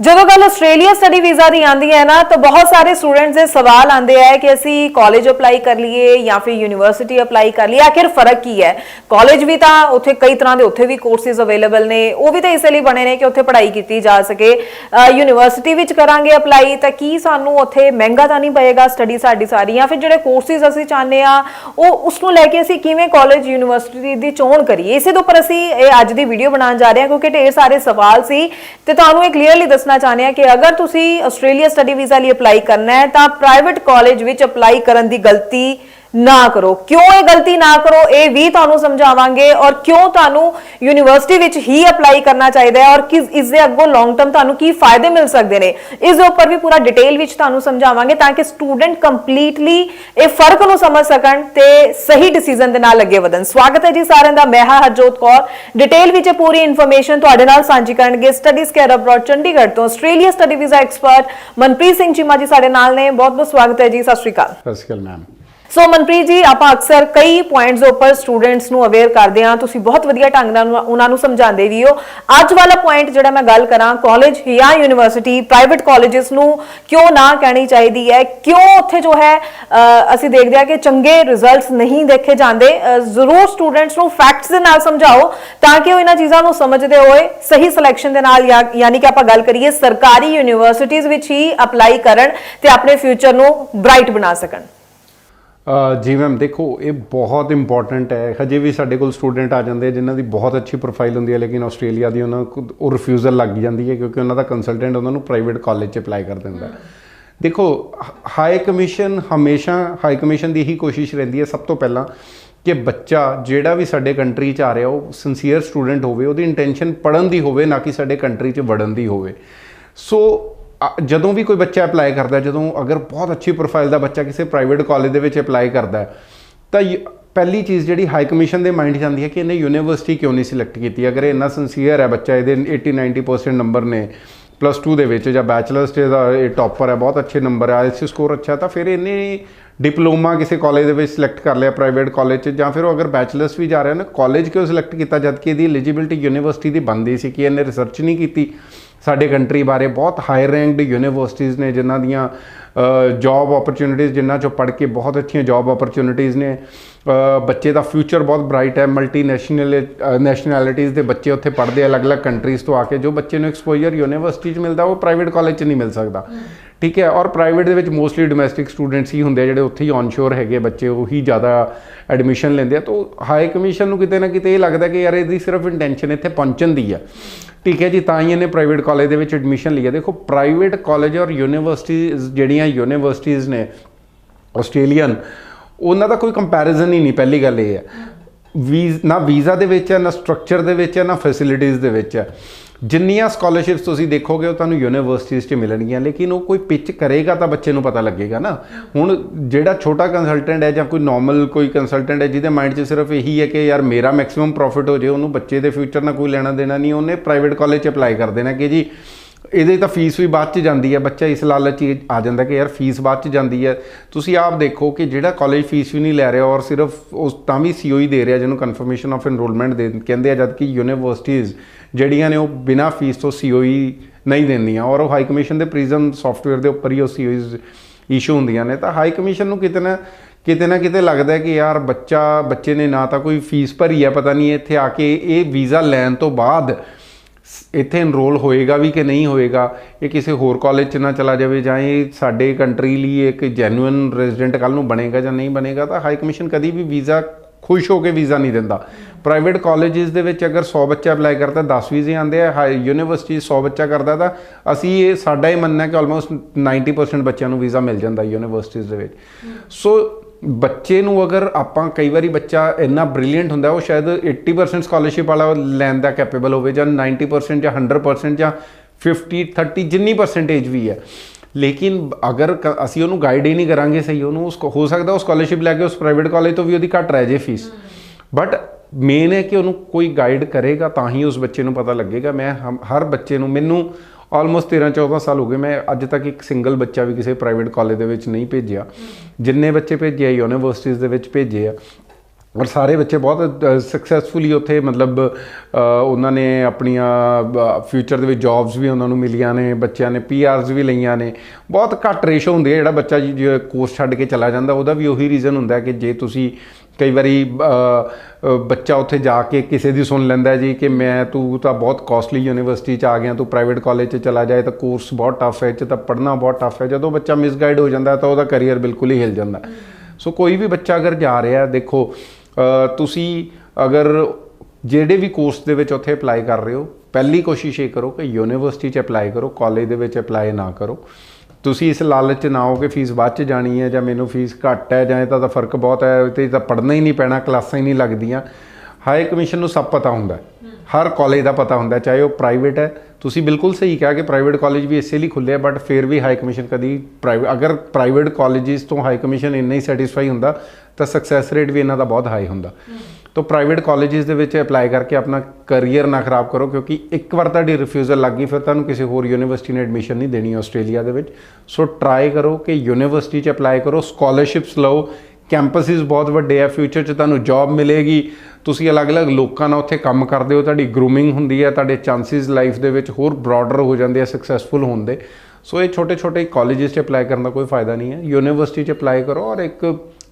ਜਦੋਂ ਗੱਲ Australia study visa ਦੀ ਆਂਦੀ ਹੈ ਨਾ, ਤਾਂ ਬਹੁਤ ਸਾਰੇ ਸਟੂਡੈਂਟਸ ਦੇ ਸਵਾਲ ਆਉਂਦੇ ਹੈ ਕਿ ਅਸੀਂ ਕਾਲਜ ਅਪਲਾਈ ਕਰ ਲਈਏ ਜਾਂ ਫਿਰ ਯੂਨੀਵਰਸਿਟੀ ਅਪਲਾਈ ਕਰ ਲਈਏ। ਆਖਿਰ ਫ਼ਰਕ ਕੀ ਹੈ? ਕਾਲਜ ਵੀ ਤਾਂ ਉੱਥੇ ਕਈ ਤਰ੍ਹਾਂ ਦੇ ਉੱਥੇ ਵੀ ਕੋਰਸਿਸ ਅਵੇਲੇਬਲ ਨੇ। ਉਹ ਵੀ ਤਾਂ ਇਸੇ ਲਈ ਬਣੇ ਨੇ ਕਿ ਉੱਥੇ ਪੜ੍ਹਾਈ ਕੀਤੀ ਜਾ ਸਕੇ। ਯੂਨੀਵਰਸਿਟੀ ਵਿੱਚ ਕਰਾਂਗੇ ਅਪਲਾਈ ਤਾਂ ਕੀ ਸਾਨੂੰ ਉੱਥੇ ਮਹਿੰਗਾ ਤਾਂ ਨਹੀਂ ਪਏਗਾ ਸਟੱਡੀ ਸਾਡੀ ਸਾਰੀ? ਜਾਂ ਫਿਰ ਜਿਹੜੇ ਕੋਰਸਿਸ ਅਸੀਂ ਚਾਹੁੰਦੇ ਆ, ਉਹ ਉਸ ਨੂੰ ਲੈ ਕੇ ਅਸੀਂ ਕਿਵੇਂ ਕਾਲਜ ਯੂਨੀਵਰਸਿਟੀ ਦੀ ਚੋਣ ਕਰੀਏ? ਇਸੇ ਦੇ ਉੱਪਰ ਅਸੀਂ ਇਹ ਅੱਜ ਦੀ ਵੀਡੀਓ ਬਣਾਉਣ ਜਾ ਰਹੇ ਹਾਂ, ਕਿਉਂਕਿ ਢੇਰ ਸਾਰੇ ਸਵਾਲ ਸੀ। ਤੇ ਤੁਹਾਨੂੰ ਇਹ ਕਲੀਅਰਲੀ ਦੱਸ ਦੱਸਣਾ ਚਾਹੁੰਦੇ ਹਾਂ ਕਿ ਅਗਰ ਤੁਸੀਂ ਆਸਟ੍ਰੇਲੀਆ ਸਟੱਡੀ ਵੀਜ਼ਾ ਲਈ ਅਪਲਾਈ ਕਰਨਾ ਹੈ, ਤਾਂ ਪ੍ਰਾਈਵੇਟ ਕਾਲਜ ਵਿੱਚ ਅਪਲਾਈ ਕਰਨ ਦੀ ਗਲਤੀ ਨਾ ਕਰੋ। ਕਿਉਂ ਇਹ ਗਲਤੀ ਨਾ ਕਰੋ? ਇਹ ਵੀ ਤੁਹਾਨੂੰ ਸਮਝਾਵਾਂਗੇ ਔਰ ਕਿਉਂ ਤੁਹਾਨੂੰ ਯੂਨੀਵਰਸਿਟੀ ਵਿੱਚ ਹੀ ਅਪਲਾਈ ਕਰਨਾ ਚਾਹੀਦਾ ਹੈ ਔਰ ਕਿਸ ਇਸ ਦੇ ਅੱਗੋਂ ਲੌਂਗ ਟਰਮ ਤੁਹਾਨੂੰ ਕੀ ਫਾਇਦੇ ਮਿਲ ਸਕਦੇ ਨੇ? ਇਸ ਦੇ ਉੱਪਰ ਵੀ ਪੂਰਾ ਡਿਟੇਲ ਵਿੱਚ ਤੁਹਾਨੂੰ ਸਮਝਾਵਾਂਗੇ ਤਾਂ ਕਿ ਸਟੂਡੈਂਟ ਕੰਪਲੀਟਲੀ ਇਹ ਫ਼ਰਕ ਨੂੰ ਸਮਝ ਸਕਣ ਤੇ ਸਹੀ ਡਿਸੀਜਨ ਦੇ ਨਾਲ ਅੱਗੇ ਵਧਣ। ਸਵਾਗਤ ਹੈ ਜੀ ਸਾਰਿਆਂ ਦਾ। ਮੈਂ ਹਾਂ ਹਰਜੋਤ ਕੌਰ। ਡਿਟੇਲ ਵਿੱਚ ਇਹ ਪੂਰੀ ਇਨਫੋਰਮੇਸ਼ਨ ਤੁਹਾਡੇ ਨਾਲ ਸਾਂਝੀ ਕਰਨਗੇ। ਸਟੱਡੀਜ਼ ਕੇਅਰ ਅਬਰੋਡ ਚੰਡੀਗੜ੍ਹ ਤੋਂ Australia study visa expert Manpreet Singh Cheema ji ਸਾਡੇ ਨਾਲ ਨੇ। ਬਹੁਤ ਬਹੁਤ ਸਵਾਗਤ ਹੈ ਜੀ। ਸਤਿ ਸ਼੍ਰੀ ਅਕਾਲ। ਸਤਿ ਸ਼੍ਰੀ ਅਕਾਲ ਮੈਮ ਸੋ ਮਨਪ੍ਰੀਤ ਜੀ ਆਪਾਂ ਅਕਸਰ ਕਈ ਪੁਆਇੰਟਸ ਦੇ ਉੱਪਰ ਸਟੂਡੈਂਟਸ ਨੂੰ ਅਵੇਅਰ ਕਰਦੇ ਹਾਂ। ਤੁਸੀਂ ਬਹੁਤ ਵਧੀਆ ਢੰਗ ਨਾਲ ਉਹਨਾਂ ਨੂੰ ਸਮਝਾਉਂਦੇ ਵੀ ਹੋ। ਅੱਜ ਵਾਲਾ ਪੁਆਇੰਟ ਜਿਹੜਾ ਮੈਂ ਗੱਲ ਕਰਾਂ ਕਾਲਜ ਜਾਂ ਯੂਨੀਵਰਸਿਟੀ ਪ੍ਰਾਈਵੇਟ ਕਾਲਜਸ ਨੂੰ ਕਿਉਂ ਨਾ ਕਹਿਣੀ ਚਾਹੀਦੀ ਹੈ? ਕਿਉਂ ਉੱਥੇ ਜੋ ਹੈ ਅਸੀਂ ਦੇਖਦੇ ਹਾਂ ਕਿ ਚੰਗੇ ਰਿਜ਼ਲਟਸ ਨਹੀਂ ਦੇਖੇ ਜਾਂਦੇ। ਜ਼ਰੂਰ ਸਟੂਡੈਂਟਸ ਨੂੰ ਫੈਕਟਸ ਦੇ ਨਾਲ ਸਮਝਾਓ ਤਾਂ ਕਿ ਉਹ ਇਹਨਾਂ ਚੀਜ਼ਾਂ ਨੂੰ ਸਮਝਦੇ ਹੋਏ ਸਹੀ ਸਿਲੈਕਸ਼ਨ ਦੇ ਨਾਲ ਯਾ- ਯਾਨੀ ਕਿ ਆਪਾਂ ਗੱਲ ਕਰੀਏ, ਸਰਕਾਰੀ ਯੂਨੀਵਰਸਿਟੀਜ਼ ਵਿੱਚ ਹੀ ਅਪਲਾਈ ਕਰਨ ਤੇ ਆਪਣੇ ਫਿਊਚਰ ਨੂੰ ਬ੍ਰਾਈਟ ਬਣਾ ਸਕਣ। ਅ, ਜੀ ਮੈਮ ਦੇਖੋ ਇਹ ਬਹੁਤ ਇੰਪੋਰਟੈਂਟ ਹੈ। ਹਜੇ ਵੀ ਸਾਡੇ ਕੋਲ ਸਟੂਡੈਂਟ ਆ ਜਾਂਦੇ ਆ ਜਿਨ੍ਹਾਂ ਦੀ ਬਹੁਤ ਅੱਛੀ ਪ੍ਰੋਫਾਈਲ ਹੁੰਦੀ ਹੈ ਲੇਕਿਨ ਆਸਟ੍ਰੇਲੀਆ ਦੀ ਉਹਨਾਂ ਕੋਲ ਉਹ ਰਿਫਿਊਜ਼ਲ ਲੱਗ ਜਾਂਦੀ ਹੈ ਕਿਉਂਕਿ ਉਹਨਾਂ ਦਾ ਕੰਸਲਟੈਂਟ ਉਹਨਾਂ ਨੂੰ ਪ੍ਰਾਈਵੇਟ ਕਾਲਜ 'ਚ ਅਪਲਾਈ ਕਰ ਦਿੰਦਾ। ਦੇਖੋ ਹਾਈ ਕਮਿਸ਼ਨ ਹਮੇਸ਼ਾ ਹਾਈ ਕਮਿਸ਼ਨ ਦੀ ਹੀ ਕੋਸ਼ਿਸ਼ ਰਹਿੰਦੀ ਹੈ ਸਭ ਤੋਂ ਪਹਿਲਾਂ ਕਿ ਬੱਚਾ ਜਿਹੜਾ ਵੀ ਸਾਡੇ ਕੰਟਰੀ 'ਚ ਆ ਰਿਹਾ ਉਹ ਸਿੰਸੀਅਰ ਸਟੂਡੈਂਟ ਹੋਵੇ ਉਹਦੀ ਇੰਟੈਂਸ਼ਨ ਪੜਨ ਦੀ ਹੋਵੇ ਨਾ ਕਿ ਸਾਡੇ ਕੰਟਰੀ 'ਚ ਵੜਨ ਦੀ ਹੋਵੇ। ਸੋ ਜਦੋਂ ਵੀ ਕੋਈ ਬੱਚਾ ਅਪਲਾਈ ਕਰਦਾ ਜਦੋਂ ਅਗਰ ਬਹੁਤ ਅੱਛੀ ਪ੍ਰੋਫਾਈਲ ਦਾ ਬੱਚਾ ਕਿਸੇ ਪ੍ਰਾਈਵੇਟ ਕਾਲਜ ਦੇ ਵਿੱਚ ਅਪਲਾਈ ਕਰਦਾ ਤਾਂ ਯ- ਪਹਿਲੀ ਚੀਜ਼ ਜਿਹੜੀ ਹਾਈ ਕਮਿਸ਼ਨ ਦੇ ਮਾਈਂਡ ਜਾਂਦੀ ਹੈ ਕਿ ਇਹਨੇ ਯੂਨੀਵਰਸਿਟੀ ਕਿਉਂ ਨਹੀਂ ਸਿਲੈਕਟ ਕੀਤੀ? ਅਗਰ ਇਹ ਇੰਨਾ ਸਿੰਸੀਅਰ ਹੈ ਬੱਚਾ, ਇਹਦੇ 80 90% ਨੰਬਰ ਨੇ ਪਲੱਸ 2 ਦੇ ਵਿੱਚ, ਜਾਂ ਬੈਚਲਰਸ ਤੇ ਦਾ ਇਹ ਟੌਪਰ ਹੈ, ਬਹੁਤ ਅੱਛੇ ਨੰਬਰ ਹੈ ਆਈਐਲਟੀ ਸਕੋਰ ਅੱਛਾ, ਤਾਂ ਫਿਰ ਇਹਨੇ ਡਿਪਲੋਮਾ ਕਿਸੇ ਕਾਲਜ ਦੇ ਵਿੱਚ ਸਿਲੈਕਟ ਕਰ ਲਿਆ ਪ੍ਰਾਈਵੇਟ ਕਾਲਜ 'ਚ, ਜਾਂ ਫਿਰ ਉਹ ਅਗਰ ਬੈਚਲਰਸ ਵੀ ਜਾ ਰਿਹਾ ਨਾ ਕਾਲਜ ਕਿਉਂ ਸਿਲੈਕਟ ਕੀਤਾ? ਜਦ ਕਿ ਇਹਦੀ ਐਲੀਜੀਬਿਲਟੀ ਯੂਨੀਵਰਸਿਟੀ ਦੀ ਬਣਦੀ ਸੀ ਕਿ ਇਹਨੇ ਰਿਸਰਚ ਨਹੀਂ ਕੀਤੀ। ਸਾਡੇ ਕੰਟਰੀ ਬਾਰੇ ਬਹੁਤ ਹਾਈ ਰੈਂਕਡ ਯੂਨੀਵਰਸਿਟੀਆਂ ਨੇ, ਜਿਨ੍ਹਾਂ ਦੀਆਂ ਜੌਬ ਓਪਰਚ्युनिटीज ਜਿਨ੍ਹਾਂ ਚੋਂ ਪੜ੍ਹ ਕੇ ਬਹੁਤ ਅੱਛੀਆਂ ਜੌਬ ਓਪਰਚ्युनिटीज ਨੇ। ਬੱਚੇ ਦਾ ਫਿਊਚਰ ਬਹੁਤ ਬ੍ਰਾਈਟ ਹੈ ਮਲਟੀਨੈਸ਼ਨਲ ਨੈਸ਼ਨੈਲਿਟੀਜ਼ ਦੇ ਬੱਚੇ ਉੱਥੇ ਪੜ੍ਹਦੇ ਅਲੱਗ-ਅਲੱਗ ਕੰਟਰੀਜ਼ ਤੋਂ ਆ ਕੇ। ਜੋ ਬੱਚੇ ਨੂੰ ਐਕਸਪੋਜ਼ਰ ਯੂਨੀਵਰਸਿਟੀ 'ਚ ਮਿਲਦਾ, ਉਹ ਪ੍ਰਾਈਵੇਟ ਕਾਲਜ 'ਚ ਨਹੀਂ ਮਿਲ ਸਕਦਾ। ਠੀਕ ਹੈ, ਔਰ ਪ੍ਰਾਈਵੇਟ ਦੇ ਵਿੱਚ ਮੋਸਟਲੀ ਡੋਮੈਸਟਿਕ ਸਟੂਡੈਂਟਸ ਹੀ ਹੁੰਦੇ ਆ ਜਿਹੜੇ ਉੱਥੇ ਹੀ ਔਨਸ਼ੋਰ ਹੈਗੇ ਬੱਚੇ, ਉਹੀ ਜ਼ਿਆਦਾ ਐਡਮਿਸ਼ਨ ਲੈਂਦੇ ਆ। ਤਾਂ ਹਾਈ ਕਮਿਸ਼ਨ ਨੂੰ ਕਿਤੇ ਨਾ ਕਿਤੇ ਇਹ ਲੱਗਦਾ ਕਿ ਯਾਰ ਇਹਦੀ ਸਿਰਫ ਇੰਟੈਂਸ਼ਨ ਇੱਥੇ ਪਹੁੰਚਣ ਦੀ ਆ। ਠੀਕ ਹੈ ਜੀ, ਤਾਂ ਹੀ ਇਹਨੇ ਪ੍ਰਾਈਵੇਟ ਕਾਲਜ ਦੇ ਵਿੱਚ ਐਡਮਿਸ਼ਨ ਲਈ ਹੈ ਦੇਖੋ ਪ੍ਰਾਈਵੇਟ ਕਾਲਜ ਔਰ ਯੂਨੀਵਰਸਿਟੀਜ਼ ਜਿਹੜੀਆਂ ਯੂਨੀਵਰਸਿਟੀਜ਼ ਨੇ ਆਸਟ੍ਰੇਲੀਅਨ ਉਹਨਾਂ ਦਾ ਕੋਈ ਕੰਪੈਰੀਜ਼ਨ ਹੀ ਨਹੀਂ, ਪਹਿਲੀ ਗੱਲ ਇਹ ਹੈ। ਵੀਜ਼, ਨਾ ਵੀਜ਼ਾ ਦੇ ਵਿੱਚ ਹੈ, ਨਾ ਸਟਰਕਚਰ ਦੇ ਵਿੱਚ ਹੈ, ਨਾ ਫੈਸਿਲਿਟੀਜ਼ ਦੇ ਵਿੱਚ ਹੈ। ਜਿੰਨੀਆਂ ਸਕਾਲਰਸ਼ਿਪਸ ਤੁਸੀਂ ਦੇਖੋਗੇ, ਉਹ ਤੁਹਾਨੂੰ ਯੂਨੀਵਰਸਿਟੀਜ਼ 'ਚ ਮਿਲਣਗੀਆਂ, ਲੇਕਿਨ ਉਹ ਕੋਈ ਪਿਚ ਕਰੇਗਾ ਤਾਂ ਬੱਚੇ ਨੂੰ ਪਤਾ ਲੱਗੇਗਾ ਨਾ। ਹੁਣ ਜਿਹੜਾ ਛੋਟਾ ਕੰਸਲਟੈਂਟ ਹੈ ਜਾਂ ਕੋਈ ਨਾਰਮਲ ਕੋਈ ਕੰਸਲਟੈਂਟ ਹੈ, ਜਿਹਦੇ ਮਾਈਂਡ 'ਚ ਸਿਰਫ ਇਹੀ ਹੈ ਕਿ ਯਾਰ ਮੇਰਾ ਮੈਕਸਿਮਮ ਪ੍ਰੋਫਿਟ ਹੋ ਜੇ, ਉਹਨੂੰ ਬੱਚੇ ਦੇ ਫਿਊਚਰ ਨਾਲ ਕੋਈ ਲੈਣਾ ਦੇਣਾ ਨਹੀਂ, ਉਹਨੇ ਪ੍ਰਾਈਵੇਟ ਕਾਲਜ 'ਚ ਅਪਲਾਈ ਕਰ ਦੇਣਾ ਕਿ ਜੀ ਇਹਦੇ ਤਾਂ ਫੀਸ ਵੀ ਬਾਅਦ ਚ ਜਾਂਦੀ ਹੈ, ਬੱਚਾ ਇਸ ਲਾਲਚ 'ਚ ਆ ਜਾਂਦਾ ਕਿ ਯਾਰ ਫੀਸ ਬਾਅਦ ਚ ਜਾਂਦੀ ਹੈ। ਤੁਸੀਂ ਆਪ ਦੇਖੋ ਕਿ ਜਿਹੜਾ ਕਾਲਜ ਫੀਸ ਵੀ ਨਹੀਂ ਲੈ ਰਿਹਾ ਔਰ ਸਿਰਫ ਉਸ ਤਾਂ ਵੀ ਸੀਓਈ ਦੇ ਰਿਹਾ ਜਿਹਨੂੰ ਕਨਫਰਮੇਸ਼ਨ ਆਫ ਐਨਰੋਲਮੈਂਟ ਦੇ ਕਹਿੰਦੇ ਆ ਜਦ ਕਿ ਯੂਨੀਵਰਸਿਟੀਜ਼ ਜਿਹੜੀਆਂ ਨੇ ਉਹ ਬਿਨਾਂ ਫੀਸ ਤੋਂ ਸੀਓਈ ਨਹੀਂ ਦਿੰਦੀਆਂ ਔਰ ਉਹ ਹਾਈ ਕਮਿਸ਼ਨ ਦੇ ਪ੍ਰਿਜ਼ਮ ਸੌਫਟਵੇਅਰ ਦੇ ਉੱਪਰ ਹੀ ਉਹ ਸੀਓਈਜ਼ ਇਸ਼ੂ ਹੁੰਦੀਆਂ ਨੇ। ਤਾਂ ਹਾਈ ਕਮਿਸ਼ਨ ਨੂੰ ਕਿਤੇ ਨਾ ਕਿਤੇ ਨਾ ਕਿਤੇ ਲੱਗਦਾ ਕਿ ਯਾਰ ਬੱਚਾ, ਬੱਚੇ ਨੇ ਨਾ ਤਾਂ ਕੋਈ ਫੀਸ ਭਰੀ ਹੈ, ਪਤਾ ਨਹੀਂ ਇੱਥੇ ਆ ਕੇ ਇਹ ਵੀਜ਼ਾ ਲੈਣ ਤੋਂ ਬਾਅਦ ਇੱਥੇ ਇਨਰੋਲ ਹੋਏਗਾ ਵੀ ਕਿ ਨਹੀਂ ਹੋਏਗਾ, ਇਹ ਕਿਸੇ ਹੋਰ ਕਾਲਜ 'ਚ ਨਾ ਚਲਾ ਜਾਵੇ ਜਾਂ ਇਹ ਸਾਡੇ ਕੰਟਰੀ ਲਈ ਇੱਕ ਜੈਨੂਇਨ ਰੈਜ਼ੀਡੈਂਟ ਕੱਲ ਨੂੰ ਬਣੇਗਾ ਜਾਂ ਨਹੀਂ ਬਣੇਗਾ, ਤਾਂ ਹਾਈ ਕਮਿਸ਼ਨ ਕਦੀ ਵੀ ਵੀਜ਼ਾ ਖੁਸ਼ ਹੋ ਕੇ ਵੀਜ਼ਾ ਨਹੀਂ ਦਿੰਦਾ। ਪ੍ਰਾਈਵੇਟ ਕਾਲਜਸ ਦੇ ਵਿੱਚ ਅਗਰ 100 ਬੱਚਾ ਅਪਲਾਈ ਕਰਦਾ 10 ਵੀਜ਼ੇ ਆਉਂਦੇ ਆ ਹਾਈ ਯੂਨੀਵਰਸਿਟੀ 100 ਬੱਚਾ ਕਰਦਾ, ਤਾਂ ਅਸੀਂ ਇਹ ਸਾਡਾ ਹੀ ਮੰਨਣਾ ਕਿ ਆਲਮੋਸਟ 90% ਬੱਚਿਆਂ ਨੂੰ ਵੀਜ਼ਾ ਮਿਲ ਜਾਂਦਾ ਯੂਨੀਵਰਸਿਟੀਜ਼ ਦੇ ਵਿੱਚ। ਸੋ ਬੱਚੇ ਨੂੰ ਅਗਰ ਆਪਾਂ ਕਈ ਵਾਰੀ ਬੱਚਾ ਇੰਨਾ ਬ੍ਰਿਲੀਅੰਟ ਹੁੰਦਾ, ਉਹ ਸ਼ਾਇਦ 80% ਸਕਾਲਰਸ਼ਿਪ ਵਾਲਾ ਲੈਣ ਦਾ ਕੈਪੇਬਲ ਹੋਵੇ ਜਾਂ 90% ਜਾਂ 100% ਜਾਂ 50 30 ਜਿੰਨੀ ਪਰਸੈਂਟੇਜ ਵੀ ਹੈ। ਲੇਕਿਨ ਅਗਰ ਕ- ਅਸੀਂ ਉਹਨੂੰ ਗਾਈਡ ਹੀ ਨਹੀਂ ਕਰਾਂਗੇ ਸਹੀ, ਉਹਨੂੰ ਉਸ ਹੋ ਸਕਦਾ ਉਹ ਸਕਾਲਰਸ਼ਿਪ ਲੈ ਕੇ ਉਸ ਪ੍ਰਾਈਵੇਟ ਕਾਲਜ ਤੋਂ ਵੀ ਉਹਦੀ ਘੱਟ ਰਹਿ ਜੇ ਫੀਸ ਬਟ ਮੇਨ ਹੈ ਕਿ ਉਹਨੂੰ ਕੋਈ ਗਾਈਡ ਕਰੇਗਾ ਤਾਂ ਹੀ ਉਸ ਬੱਚੇ ਨੂੰ ਪਤਾ ਲੱਗੇਗਾ। ਮੈਂ ਹਮ- ਹਰ ਬੱਚੇ ਨੂੰ, ਮੈਨੂੰ ਆਲਮੋਸਟ 13 14 ਸਾਲ ਹੋ ਗਏ, ਮੈਂ ਅੱਜ ਤੱਕ ਇੱਕ ਸਿੰਗਲ ਬੱਚਾ ਵੀ ਕਿਸੇ ਪ੍ਰਾਈਵੇਟ ਕਾਲਜ ਦੇ ਵਿੱਚ ਨਹੀਂ ਭੇਜਿਆ। ਜਿੰਨੇ ਬੱਚੇ ਭੇਜੇ ਆ ਯੂਨੀਵਰਸਿਟੀਜ਼ ਦੇ ਵਿੱਚ ਭੇਜੇ ਆ। ਔਰ ਸਾਰੇ ਬੱਚੇ ਬਹੁਤ ਸਕਸੈਸਫੁਲੀ ਉੱਥੇ ਮਤਲਬ ਉਹਨਾਂ ਨੇ ਆਪਣੀਆਂ ਫਿਊਚਰ ਦੇ ਵਿੱਚ ਜੌਬਸ ਵੀ ਉਹਨਾਂ ਨੂੰ ਮਿਲੀਆਂ ਨੇ, ਬੱਚਿਆਂ ਨੇ ਪੀਆਰਸ ਵੀ ਲਈਆਂ ਨੇ। ਬਹੁਤ ਘੱਟ ਰੇਸ਼ੋ ਹੁੰਦੀ ਹੈ ਜਿਹੜਾ ਬੱਚਾ ਜੀ ਕੋਰਸ ਛੱਡ ਕੇ ਚਲਾ ਜਾਂਦਾ, ਉਹਦਾ ਵੀ ਉਹੀ ਰੀਜ਼ਨ ਹੁੰਦਾ ਕਿ ਜੇ ਤੁਸੀਂ ਕਈ ਵਾਰੀ ਬੱਚਾ ਉੱਥੇ ਜਾ ਕੇ ਕਿਸੇ ਦੀ ਸੁਣ ਲੈਂਦਾ ਜੀ ਕਿ ਮੈਂ, ਤੂੰ ਤਾਂ ਬਹੁਤ ਕਾਸਟਲੀ ਯੂਨੀਵਰਸਿਟੀ ਚ ਆ ਗਿਆ, ਤੂੰ ਪ੍ਰਾਈਵੇਟ ਕਾਲਜ ਚ ਚਲਾ ਜਾਏ ਤਾਂ ਕੋਰਸ ਬਹੁਤ ਟਫ ਹੈ, ਇਹ 'ਚ ਤਾਂ ਪੜ੍ਹਨਾ ਬਹੁਤ ਟਫ ਹੈ। ਜਦੋਂ ਬੱਚਾ ਮਿਸਗਾਈਡ ਹੋ ਜਾਂਦਾ ਤਾਂ ਉਹਦਾ ਕੈਰੀਅਰ ਬਿਲਕੁਲ ਹੀ ਹਿਲ ਜਾਂਦਾ। ਸੋ ਕੋਈ ਵੀ ਬੱਚਾ ਅਗਰ ਜਾ ਰਿਹਾ, ਦੇਖੋ ਤੁਸੀਂ ਅਗਰ ਜਿਹੜੇ ਵੀ ਕੋਰਸ ਦੇ ਵਿੱਚ ਉੱਥੇ ਅਪਲਾਈ ਕਰ ਰਹੇ ਹੋ, ਪਹਿਲੀ ਕੋਸ਼ਿਸ਼ ਇਹ ਕਰੋ ਕਿ ਯੂਨੀਵਰਸਿਟੀ 'ਚ ਅਪਲਾਈ ਕਰੋ ਕਾਲਜ ਦੇ ਵਿੱਚ ਅਪਲਾਈ ਨਾ ਕਰੋ। ਤੁਸੀਂ ਇਸ ਲਾਲਚ ਨਾ ਹੋ ਕਿ ਫੀਸ ਬਾਅਦ 'ਚ ਜਾਣੀ ਹੈ ਜਾਂ ਮੈਨੂੰ ਫੀਸ ਘੱਟ ਹੈ ਜਾਂ ਇਹਦਾ ਤਾਂ ਫ਼ਰਕ ਬਹੁਤ ਹੈ ਤੇ ਤਾਂ ਪੜ੍ਹਨਾ ਹੀ ਨਹੀਂ ਪੈਣਾ ਕਲਾਸਾਂ ਹੀ ਨਹੀਂ ਲੱਗਦੀਆਂ। ਹਾਈ ਕਮਿਸ਼ਨ ਨੂੰ ਸਭ ਪਤਾ ਹੁੰਦਾ। ਹਰ ਕਾਲਜ ਦਾ ਪਤਾ ਹੁੰਦਾ ਚਾਹੇ ਉਹ ਪ੍ਰਾਈਵੇਟ ਹੈ। ਤੁਸੀਂ ਬਿਲਕੁਲ ਸਹੀ ਕਿਹਾ ਕਿ ਪ੍ਰਾਈਵੇਟ ਕਾਲਜ ਵੀ ਇਸੇ ਲਈ ਖੁੱਲੇ ਆ ਬਟ ਫਿਰ ਵੀ ਹਾਈ ਕਮਿਸ਼ਨ ਕਦੀ ਪ੍ਰਾਈਵੇਟ ਅਗਰ ਪ੍ਰਾਈਵੇਟ ਕਾਲਜਿਸ ਤੋਂ ਹਾਈ ਕਮਿਸ਼ਨ ਇੰਨਾ ਹੀ ਸੈਟੀਸਫਾਈ ਹੁੰਦਾ ਤਾਂ ਸਕਸੈਸ ਰੇਟ ਵੀ ਇਹਨਾਂ ਦਾ ਬਹੁਤ ਹਾਈ ਹੁੰਦਾ। ਤਾਂ ਪ੍ਰਾਈਵੇਟ ਕਾਲਜਿਸ ਦੇ ਵਿੱਚ ਅਪਲਾਈ ਕਰਕੇ ਆਪਣਾ ਕੈਰੀਅਰ ਨਾ ਖਰਾਬ ਕਰੋ, ਕਿਉਂਕਿ ਇੱਕ ਵਾਰ ਤੁਹਾਡੀ ਰਿਫਿਊਜ਼ਲ ਲੱਗ ਗਈ, ਫਿਰ ਤੁਹਾਨੂੰ ਕਿਸੇ ਹੋਰ ਯੂਨੀਵਰਸਿਟੀ ਨੇ ਐਡਮਿਸ਼ਨ ਨਹੀਂ ਦੇਣੀ ਆਸਟ੍ਰੇਲੀਆ ਦੇ ਵਿੱਚ। ਸੋ ਟਰਾਈ ਕਰੋ ਕਿ ਯੂਨੀਵਰਸਿਟੀ 'ਚ ਅਪਲਾਈ ਕਰੋ ਸਕਾਲਰਸ਼ਿਪਸ ਲਓ। ਕੈਂਪਸਿਸ ਬਹੁਤ ਵੱਡੇ ਆ ਫਿਊਚਰ 'ਚ ਤੁਹਾਨੂੰ ਜੌਬ ਮਿਲੇਗੀ। ਤੁਸੀਂ ਅਲੱਗ-ਅਲੱਗ ਲੋਕਾਂ ਨਾਲ ਉੱਥੇ ਕੰਮ ਕਰਦੇ ਹੋ, ਤੁਹਾਡੀ ਗਰੂਮਿੰਗ ਹੁੰਦੀ ਹੈ, ਤੁਹਾਡੇ ਚਾਂਸਸ ਲਾਈਫ ਦੇ ਵਿੱਚ ਹੋਰ ਬ੍ਰੌਡਰ ਹੋ ਜਾਂਦੇ ਆ ਸਕਸੈਸਫੁਲ ਹੋਣ ਦੇ ਸੋ ਇਹ ਛੋਟੇ-ਛੋਟੇ ਕਾਲਜਿਸ 'ਚ ਅਪਲਾਈ ਕਰਨ ਦਾ ਕੋਈ ਫਾਇਦਾ ਨਹੀਂ ਹੈ। ਯੂਨੀਵਰਸਿਟੀ 'ਚ ਅਪਲਾਈ ਕਰੋ ਔਰ ਇੱਕ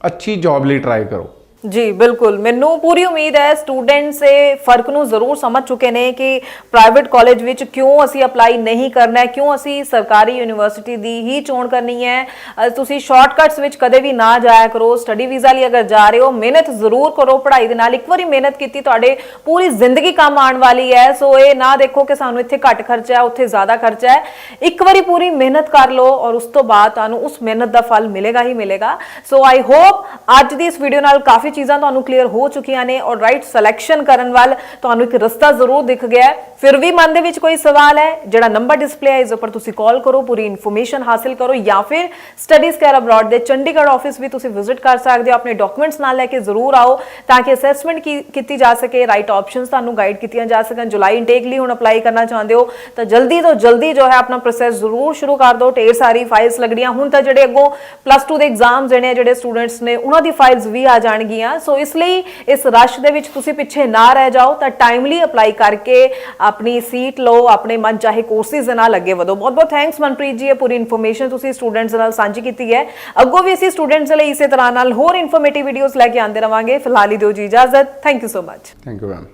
ਅੱਛੀ ਜੌਬ ਲਈ ਟਰਾਈ ਕਰੋ। ਜੀ ਬਿਲਕੁਲ। ਮੈਨੂੰ ਪੂਰੀ ਉਮੀਦ ਹੈ ਸਟੂਡੈਂਟਸ ਇਹ ਫ਼ਰਕ ਨੂੰ ਜ਼ਰੂਰ ਸਮਝ ਚੁੱਕੇ ਨੇ ਕਿ ਪ੍ਰਾਈਵੇਟ ਕਾਲਜ ਵਿੱਚ ਕਿਉਂ ਅਸੀਂ ਅਪਲਾਈ ਨਹੀਂ ਕਰਨਾ ਹੈ ਕਿਉਂ ਅਸੀਂ ਸਰਕਾਰੀ ਯੂਨੀਵਰਸਿਟੀ ਦੀ ਹੀ ਚੋਣ ਕਰਨੀ ਹੈ। ਅ, ਤੁਸੀਂ ਸ਼ਾਰਟਕਟਸ ਵਿੱਚ ਕਦੇ ਵੀ ਨਾ ਜਾਇਆ ਕਰੋ। ਸਟੱਡੀ ਵੀਜ਼ਾ ਲਈ ਅਗਰ ਜਾ ਰਹੇ ਹੋ ਮਿਹਨਤ ਜ਼ਰੂਰ ਕਰੋ ਪੜ੍ਹਾਈ ਦੇ ਨਾਲ। ਇੱਕ ਵਾਰੀ ਮਿਹਨਤ ਕੀਤੀ ਤੁਹਾਡੇ ਪੂਰੀ ਜ਼ਿੰਦਗੀ ਕੰਮ ਆਉਣ ਵਾਲੀ ਹੈ। ਸੋ ਇਹ ਨਾ ਦੇਖੋ ਕਿ ਸਾਨੂੰ ਇੱਥੇ ਘੱਟ ਖਰਚਾ ਹੈ ਉੱਥੇ ਜ਼ਿਆਦਾ ਖਰਚਾ ਹੈ। ਇੱਕ ਵਾਰੀ ਪੂਰੀ ਮਿਹਨਤ ਕਰ ਲਓ ਔਰ ਉਸ ਤੋਂ ਬਾਅਦ ਤੁਹਾਨੂੰ ਉਸ ਮਿਹਨਤ ਦਾ ਫਲ ਮਿਲੇਗਾ ਹੀ ਮਿਲੇਗਾ। ਸੋ ਆਈ ਹੋਪ ਅੱਜ ਦੀ ਇਸ ਵੀਡੀਓ ਨਾਲ ਕਾਫੀ ਚੀਜ਼ਾਂ ਤੁਹਾਨੂੰ ਕਲੀਅਰ ਹੋ ਚੁੱਕੀਆਂ ਨੇ ਔਰ ਰਾਈਟ ਸਿਲੈਕਸ਼ਨ ਕਰਨ ਵੱਲ ਤੁਹਾਨੂੰ ਇੱਕ ਰਸਤਾ ਜ਼ਰੂਰ ਦਿਖ ਗਿਆ ਫਿਰ ਵੀ ਮਨ ਦੇ ਵਿੱਚ ਕੋਈ ਸਵਾਲ ਹੈ? ਜਿਹੜਾ ਨੰਬਰ ਡਿਸਪਲੇ ਹੈ, ਇਸ ਉੱਪਰ ਤੁਸੀਂ ਕਾਲ ਕਰੋ, ਪੂਰੀ ਇਨਫੋਰਮੇਸ਼ਨ ਹਾਸਲ ਕਰੋ ਜਾਂ ਫਿਰ ਸਟੱਡੀਜ਼ ਕੇਅਰ ਅਬਰਾਡ ਦੇ ਚੰਡੀਗੜ੍ਹ ਆਫਿਸ ਵੀ ਤੁਸੀਂ ਵਿਜ਼ਿਟ ਕਰ ਸਕਦੇ ਹੋ। ਆਪਣੇ ਡਾਕੂਮੈਂਟਸ ਨਾਲ ਲੈ ਕੇ ਜ਼ਰੂਰ ਆਓ ਤਾਂ ਕਿ ਅਸੈਸਮੈਂਟ ਕੀਤੀ ਜਾ ਸਕੇ ਰਾਈਟ ਆਪਸ਼ਨਸ ਤੁਹਾਨੂੰ ਗਾਈਡ ਕੀਤੀਆਂ ਜਾ ਸਕਣ। ਜੁਲਾਈ ਇਨਟੇਕ ਲਈ ਹੁਣ ਅਪਲਾਈ ਕਰਨਾ ਚਾਹੁੰਦੇ ਹੋ ਤਾਂ ਜਲਦੀ ਤੋਂ ਜਲਦੀ ਜੋ ਹੈ ਆਪਣਾ ਪ੍ਰੋਸੈਸ ਜ਼ਰੂਰ ਸ਼ੁਰੂ ਕਰ ਦਿਓ। ਢੇਰ ਸਾਰੀ ਫਾਈਲਸ ਲੱਗਣੀਆਂ। ਹੁਣ ਤਾਂ ਜਿਹੜੇ ਅੱਗੋਂ ਪਲੱਸ 2 ਦੇ ਐਗਜ਼ਾਮ ਜਿਹੜੇ ਜਿਹੜੇ ਸਟੂਡੈਂਟਸ ਨੇ, ਉਹਨਾਂ ਦੀ ਫਾਈਲਸ ਵੀ ਆ ਜਾਣਗੀਆਂ ਸੋ ਇਸ ਲਈ ਇਸ ਰਸ਼ ਦੇ ਵਿੱਚ ਤੁਸੀਂ ਪਿੱਛੇ ਨਾ ਰਹਿ ਜਾਓ, ਤਾਂ ਟਾਈਮਲੀ ਅਪਲਾਈ ਕਰਕੇ ਆਪਣੀ ਸੀਟ ਲਓ, ਆਪਣੇ ਮਨ ਚਾਹੇ ਕੋਰਸਿਸ ਦੇ ਨਾਲ ਅੱਗੇ ਵਧੋ। ਬਹੁਤ ਬਹੁਤ ਥੈਂਕਸ ਮਨਪ੍ਰੀਤ ਜੀ, ਇਹ ਪੂਰੀ ਇਨਫੋਰਮੇਸ਼ਨ ਤੁਸੀਂ ਸਟੂਡੈਂਟਸ ਨਾਲ ਸਾਂਝੀ ਕੀਤੀ ਹੈ। ਅੱਗੋਂ ਵੀ ਅਸੀਂ ਸਟੂਡੈਂਟਸ ਲਈ ਇਸੇ ਤਰ੍ਹਾਂ ਨਾਲ ਹੋਰ ਇਨਫੋਰਮੇਟਿਵ ਵੀਡੀਓਜ਼ ਲੈ ਕੇ ਆਉਂਦੇ ਰਵਾਂਗੇ। ਫਿਲਹਾਲ ਹੀ ਦਿਓ ਜੀ ਇਜਾਜ਼ਤ। Thank you so much thank you ma'am